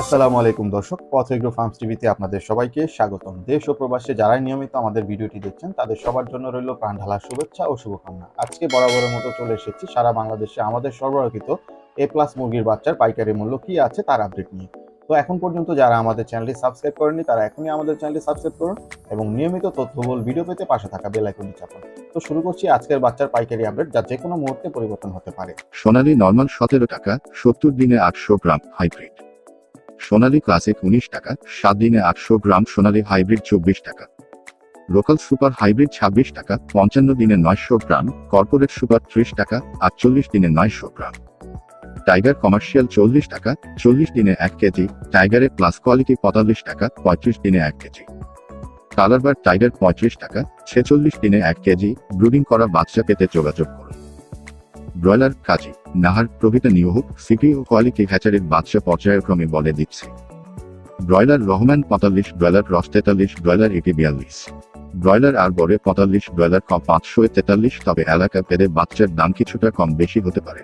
আসসালামু আলাইকুম দর্শক পথ এগ্রো ফার্মস টিভিতে আপনাদের সবাইকে স্বাগতম। দেশ ও প্রবাসে যারাই নিয়মিত আমাদের ভিডিওটি দেখছেন, তাদের সবার জন্য রইল প্রাণ ঢালার শুভেচ্ছা ও শুভকামনা। আজকে বরাবরের মতো চলে এসেছি, সারা বাংলাদেশে আমাদের সরবরাহিত এ প্লাস মুরগির বাচ্চার পাইকারি মূল্য কি আছে তার আপডেট নিয়ে। তো এখন পর্যন্ত যারা আমাদের চ্যানেলটি সাবস্ক্রাইব করেননি, তারা এখনই আমাদের চ্যানেলটি সাবস্ক্রাইব করুন এবং নিয়মিত তথ্যবহুল ভিডিও পেতে পাশে থাকা বেল আইকনটি চাপুন। তো শুরু করছি আজকের বাচ্চার পাইকারি আপডেট যা যে কোনো মুহূর্তে পরিবর্তন হতে পারে। সোনালী নর্মাল সতেরো টাকা, সত্তর দিনে আটশো গ্রাম হাইব্রিড। সোনালী ক্লাসিক উনিশ টাকা, সাত দিনে আটশো গ্রাম সোনালী হাইব্রিড চব্বিশ টাকা। লোকাল সুপার হাইব্রিড ছাব্বিশ টাকা, পঞ্চান্ন দিনে নয়শো গ্রাম, কর্পোরেট সুপার ত্রিশ টাকা, আটচল্লিশ দিনে নয়শো গ্রাম। টাইগার কমার্শিয়াল চল্লিশ টাকা, চল্লিশ দিনে এক কেজি টাইগারের প্লাস কোয়ালিটি পঁয়তাল্লিশ টাকা, পঁয়ত্রিশ দিনে এক কেজি। কালারবার টাইগার পঁয়ত্রিশ টাকা, ছেচল্লিশ দিনে এক কেজি ব্রুডিং করা বাচ্চা পেতে যোগাযোগ করুন। ব্রয়লার কাজী, নাহার প্রভৃতি নিয়োগ সিপি ও কোয়ালিটি হ্যাচারির বাচ্চা পর্যায়ক্রমে বলে দিচ্ছে। ব্রয়লার রহমান পঁয়তাল্লিশ ব্রয়লার রস তেতাল্লিশ ব্রয়লার এটি বিয়াল্লিশ। ব্রয়লার আর বরে পঁয়তাল্লিশ ব্রয়লার পাঁচশো তেতাল্লিশ, তবে এলাকা পেলে বাচ্চার দাম কিছুটা কম বেশি হতে পারে।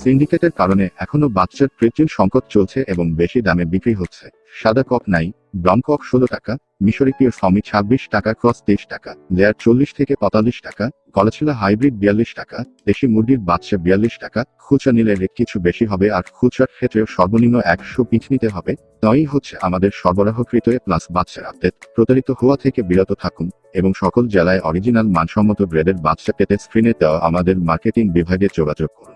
সিন্ডিকেটের কারণে এখনও বাচ্চার কৃত্রিম সংকট চলছে এবং বেশি দামে বিক্রি হচ্ছে। সাদা কক নাই, ব্রাউন কক ষোলো টাকা, মিশরি পিওর ফমি ছাব্বিশ টাকা, ক্রস তেইশ টাকা, লেয়ার চল্লিশ থেকে পঁয়তাল্লিশ টাকা গলাছিলা হাইব্রিড বিয়াল্লিশ টাকা, দেশি মুরগির বাচ্চা বিয়াল্লিশ টাকা, খুচরা নিলে রেট কিছু বেশি হবে আর খুচরার ক্ষেত্রেও সর্বনিম্ন একশো পিছ নিতে হবে। তাই হচ্ছে আমাদের সরবরাহকৃত প্লাস বাচ্চার আপডেট। প্রতারিত হওয়া থেকে বিরত থাকুন এবং সকল জেলায় অরিজিনাল মানসম্মত ব্রেডের বাচ্চা পেতে স্ক্রিনে দেওয়া আমাদের মার্কেটিং বিভাগে যোগাযোগ করুন।